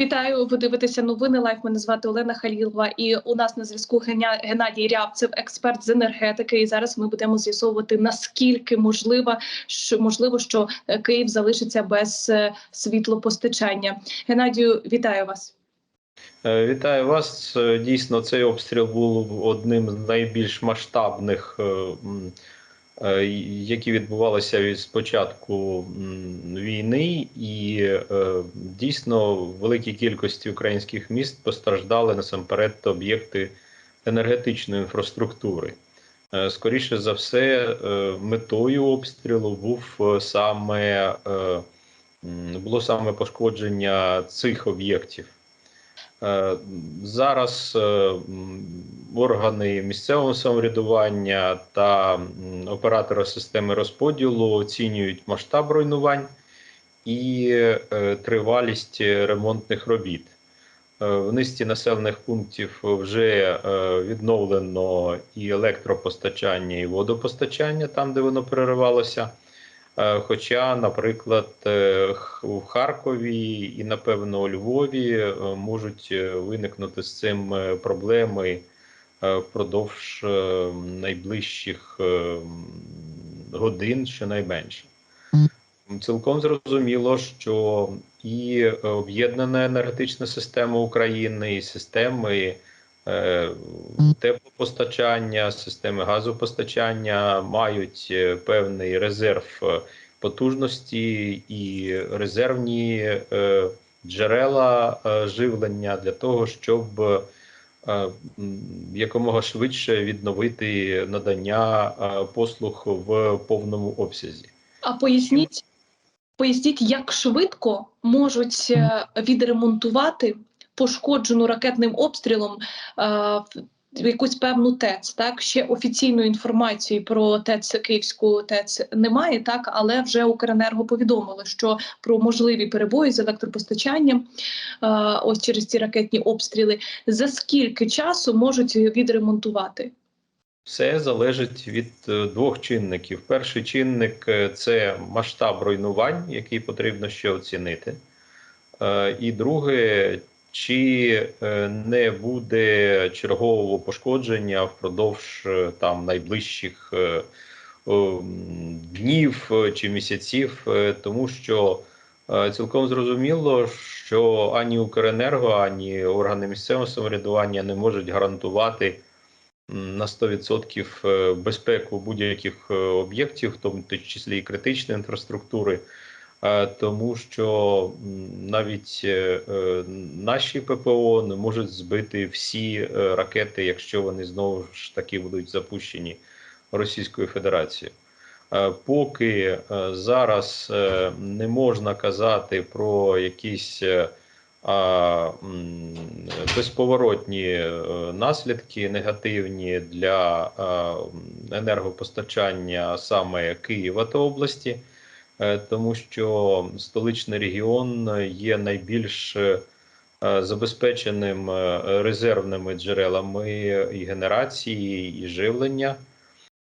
Вітаю, ви дивитеся новини. Лайф. Мене звати Олена Халілова. І у нас на зв'язку Геннадій Рябцев, експерт з енергетики. І зараз ми будемо з'ясовувати наскільки можливо, що можливо, що е, Київ залишиться без е, світлопостачання. Геннадію, вітаю вас. Е, Вітаю вас. Дійсно, цей обстріл був одним з найбільш масштабних, які відбувалися від спочатку війни, і е, дійсно в великій кількості українських міст постраждали насамперед об'єкти енергетичної інфраструктури. Е, Скоріше за все, е, метою обстрілу був е, саме е, було саме пошкодження цих об'єктів. Е, Зараз е, органи місцевого самоврядування та оператори системи розподілу оцінюють масштаб руйнувань і е, тривалість ремонтних робіт. В низці населених пунктів вже відновлено і електропостачання, і водопостачання там, де воно переривалося. Е, Хоча, наприклад, е, у Харкові і, напевно, у Львові е, можуть виникнути з цим проблеми впродовж найближчих годин, щонайменше. Цілком зрозуміло, що і об'єднана енергетична система України, і системи теплопостачання, системи газопостачання мають е, певний резерв е, потужності і резервні е, джерела е, живлення для того, щоб е, якомога швидше відновити надання е, послуг в повному обсязі. А поясніть, поясніть, як швидко можуть е, відремонтувати пошкоджену ракетним обстрілом е, якусь певну ТЕЦ. Так ще офіційної інформації про ТЕЦ Київську ТЕЦ немає, так але вже Укренерго повідомило, що про можливі перебої з електропостачанням е, ось через ці ракетні обстріли. За скільки часу можуть відремонтувати? Все залежить від е, двох чинників. Перший чинник е, це масштаб руйнувань, який потрібно ще оцінити. І друге, чи е, не буде чергового пошкодження впродовж е, там найближчих е, днів чи місяців, тому що цілком зрозуміло, що ані Укренерго, ані органи місцевого самоврядування не можуть гарантувати на 100% е, безпеку будь-яких об'єктів, в тому числі і критичної інфраструктури, тому що навіть е, е, наші ППО не можуть збити всі е, ракети, якщо вони знову ж таки будуть запущені Російською Федерацією. Е, Поки е, зараз е, не можна казати про якісь е, безповоротні е, наслідки негативні для енергопостачання саме Києва та області, е, тому що столичний регіон є найбільш е, забезпеченим е, резервними джерелами і генерації, і живлення.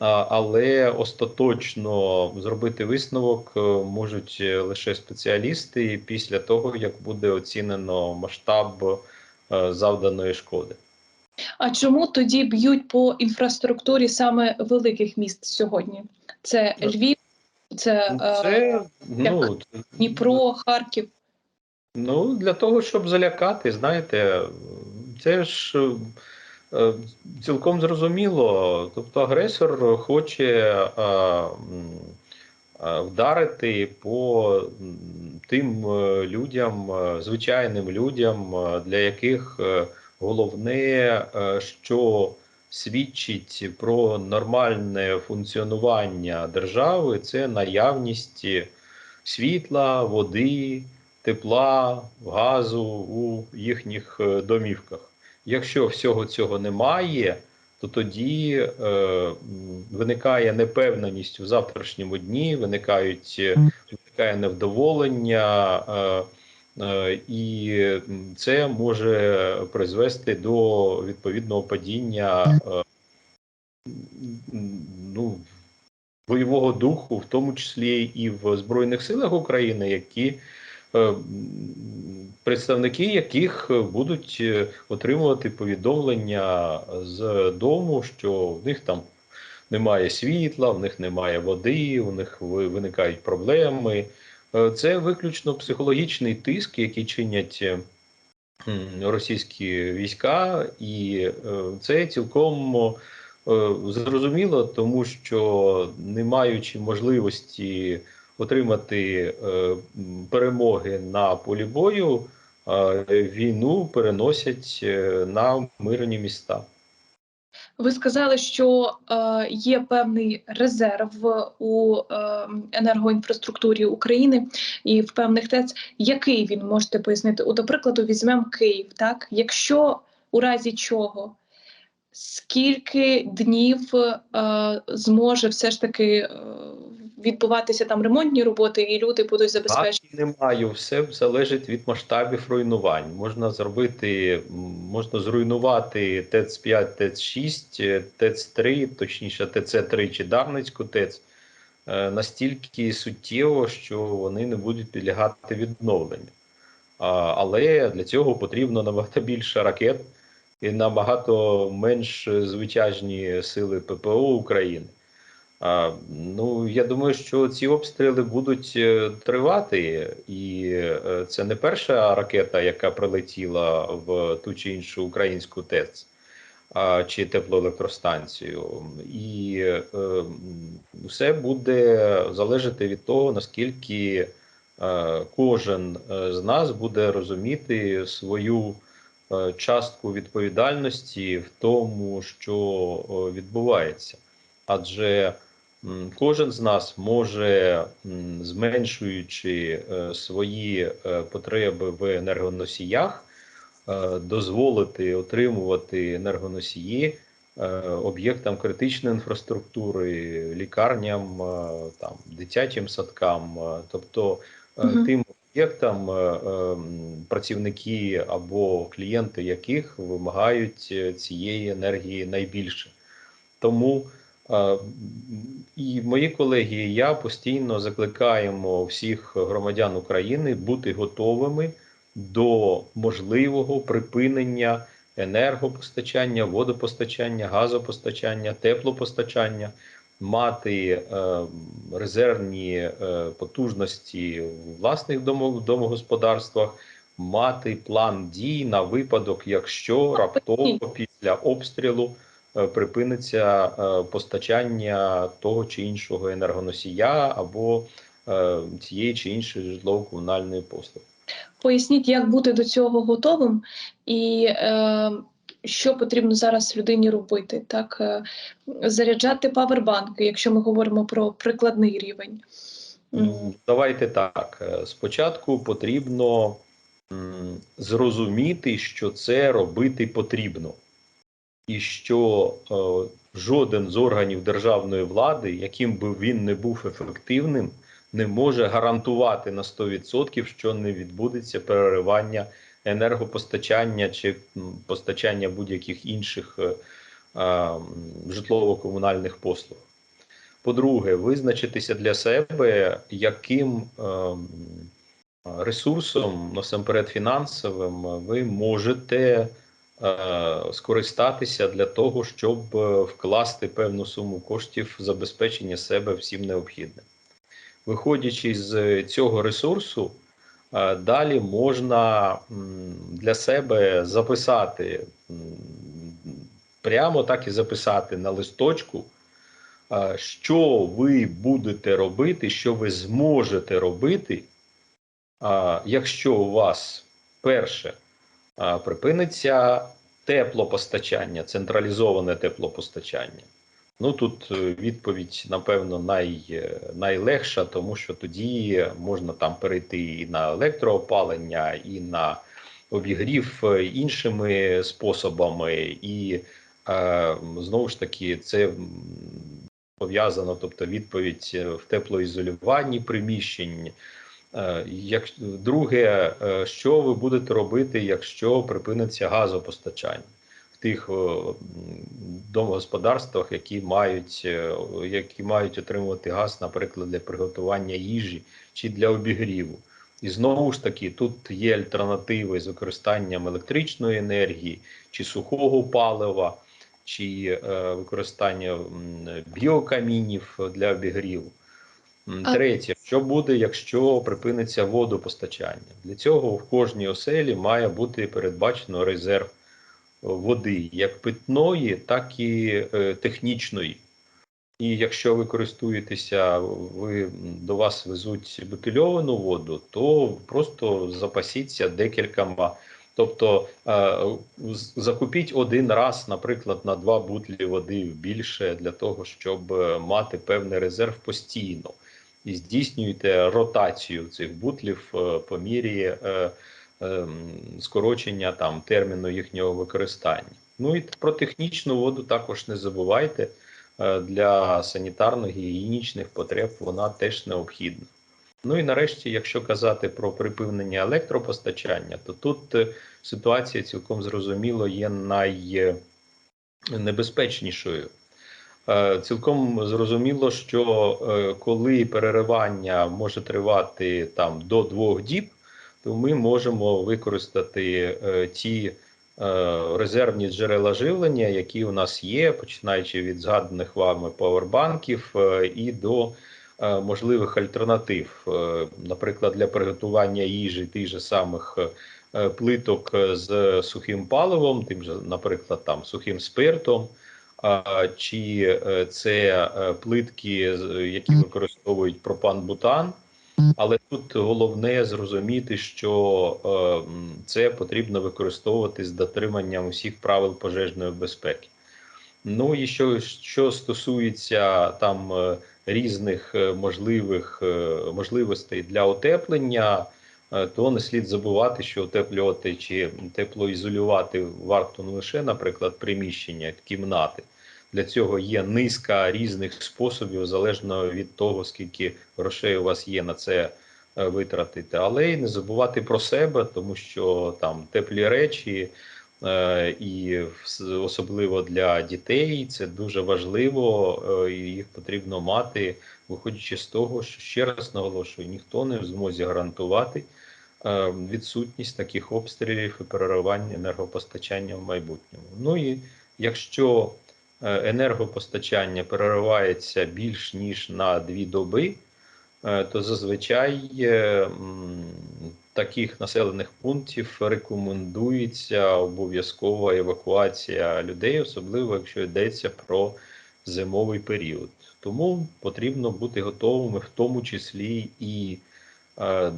Але остаточно зробити висновок е, можуть е, лише спеціалісти після того, як буде оцінено масштаб е, завданої шкоди. А чому тоді б'ють по інфраструктурі саме великих міст сьогодні? Це Львів, це, е, Це ну, Дніпро, Харків. ну для того, щоб залякати, знаєте, це ж е, цілком зрозуміло. Тобто агресор хоче е, е, вдарити по тим людям, звичайним людям, для яких головне, що свідчить про нормальне функціонування держави, це наявність світла, води, тепла, газу у їхніх е, домівках. Якщо всього цього немає, то тоді е, виникає непевненість в завтрашньому дні, виникають е, виникає невдоволення, е, е, і це може призвести до відповідного падіння е, ну, бойового духу, в тому числі і в Збройних силах України, які е, представники яких е, будуть е, отримувати повідомлення з дому, що в них там немає світла, в них немає води, у них ви- виникають проблеми. Е, Це виключно психологічний тиск, який чинять е, російські війська, і е, це цілком зрозуміло, тому що не маючи можливості отримати перемоги на полі бою, війну переносять на мирні міста. Ви сказали, що е, є певний резерв у е, енергоінфраструктурі України і в певних ТЕЦ. Який він можете пояснити? У до прикладу, візьмемо Київ. Так, якщо у разі чого, скільки днів е, зможе все ж таки е, відбуватися там ремонтні роботи, і люди будуть забезпечені? Гадки не все залежить від масштабів руйнувань. Можна зробити, можна зруйнувати ТЕЦ 5, ТЕЦ 6, е, ТЕЦ 3, точніше ТЦ 3 чи Дарницьку ТЕЦ е, настільки суттєво, що вони не будуть підлягати відновленню. Але для цього потрібно набагато більше ракет і набагато менш звитяжні сили ППО України. Ну, я думаю, що ці обстріли будуть е, тривати, і е, це не перша ракета, яка прилетіла в ту чи іншу українську ТЕЦ чи теплоелектростанцію. І е, все буде залежати від того, наскільки е, кожен е, з нас буде розуміти свою е, частку відповідальності в тому, що е, відбувається. Адже кожен з нас може, зменшуючи е, свої е, потреби в енергоносіях, е, дозволити отримувати енергоносії об'єктам критичної інфраструктури, лікарням, там, дитячим садкам, тобто Мгм. тим об'єктам, працівники або клієнти яких вимагають цієї енергії найбільше. Тому і мої колеги, і я постійно закликаємо всіх громадян України бути готовими до можливого припинення енергопостачання, водопостачання, газопостачання, теплопостачання, мати е, резервні е, потужності в власних домогосподарствах, мати план дій на випадок, якщо раптово після обстрілу припиниться е, постачання того чи іншого енергоносія або е, цієї чи іншої житлово-комунальної послуги. Поясніть, як бути до цього готовим, і е, що потрібно зараз людині робити? Так, е, заряджати павербанки, якщо ми говоримо про прикладний рівень. Давайте так. Е, Спочатку потрібно зрозуміти, що це робити потрібно, і що е, жоден з органів державної влади, яким би він не був ефективним, не може гарантувати на 100%, що не відбудеться переривання енергопостачання чи постачання будь-яких інших е, е, житлово-комунальних послуг. По-друге, визначитися для себе, яким ем, ресурсом, насамперед фінансовим, ви можете е, скористатися для того, щоб е, вкласти певну суму коштів в забезпечення себе всім необхідним. Виходячи з цього ресурсу, е, далі можна для себе записати прямо так і записати на листочку. Що ви будете робити, що ви зможете робити, якщо у вас перше припиниться теплопостачання, централізоване теплопостачання. Ну тут е, відповідь, напевно, най, е, найлегша, тому що тоді можна там перейти і на електроопалення, і на обігрів е, іншими способами, і е, знову ж таки, це пов'язано, тобто відповідь е, в теплоізолюванні приміщень. Е, Як друге, е, що ви будете робити, якщо припиниться газопостачання в тих домогосподарствах, які мають, е, які мають отримувати газ, наприклад, для приготування їжі чи для обігріву? І знову ж таки, тут є альтернативи з використанням електричної енергії чи сухого палива, чи використання біокамінів для обігріву. Третє, що буде, якщо припиниться водопостачання? Для цього в кожній оселі має бути передбачено резерв води, як питної, так і е, технічної. І якщо ви користуєтеся, ви до вас везуть бутильовану воду, то просто запасіться декількома. Тобто е, закупіть один раз, наприклад, на два бутлі води більше для того, щоб е, мати певний резерв постійно. Здійснюєте ротацію цих бутлів е, по мірі е, ем, скорочення там терміну їхнього використання. Ну і про технічну воду також не забувайте. Е, Для санітарно-гігієнічних потреб вона теж необхідна. Ну і нарешті, якщо казати про припинення електропостачання, то тут е, ситуація цілком зрозуміло є найнебезпечнішою. Е, Цілком зрозуміло, що е, коли переривання може тривати там до двох діб, то ми можемо використати е, ті резервні джерела живлення, які у нас є, починаючи від згаданих вами павербанків і до можливих альтернатив, наприклад, для приготування їжі тих же самих плиток з сухим паливом, тим же, наприклад, там сухим спиртом. Чи е, це е, плитки, які використовують пропан-бутан, але тут головне зрозуміти, що е, це потрібно використовувати з дотриманням усіх правил пожежної безпеки. Ну і що, що стосується там різних можливих можливостей для утеплення, то не слід забувати, що утеплювати чи теплоізолювати варто не лише, наприклад, приміщення, кімнати. Для цього є низка різних способів, залежно від того, скільки грошей у вас є на це е, витратити, але й не забувати про себе, тому що там теплі речі, е, і особливо для дітей, це дуже важливо, е, і їх потрібно мати, виходячи з того, що ще раз наголошую, ніхто не в змозі гарантувати е, відсутність таких обстрілів і переривань енергопостачання в майбутньому. Ну і якщо е, енергопостачання переривається більш ніж на дві доби, е, то зазвичай е, таких населених пунктів рекомендується обов'язкова евакуація людей, особливо якщо йдеться про зимовий період. Тому потрібно бути готовими, в тому числі і е,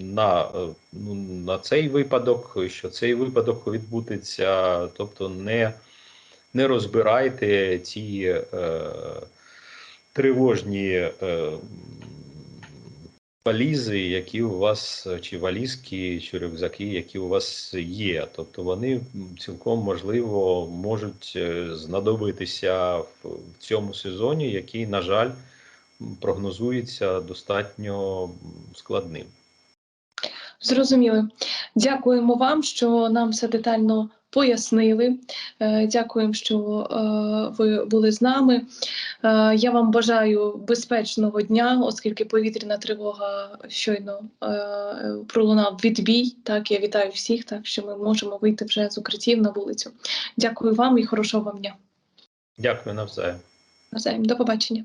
на, е, ну, на цей випадок, що цей випадок відбудеться, тобто не, не розбирайте ці е, тривожні е, валізи, які у вас, чи валізки, чи рюкзаки, які у вас є. Тобто вони цілком можливо можуть е, знадобитися в, цьому сезоні, який, на жаль, прогнозується достатньо складним. Зрозуміли. Дякуємо вам, що нам все детально пояснили. Е, Дякуємо, що е, ви були з нами. Е, Я вам бажаю безпечного дня, оскільки повітряна тривога щойно пролунав відбій. Так, я вітаю всіх, так що ми можемо вийти вже з укриттів на вулицю. Дякую вам і хорошого вам дня. Дякую навзаєм. Навзаєм. До побачення.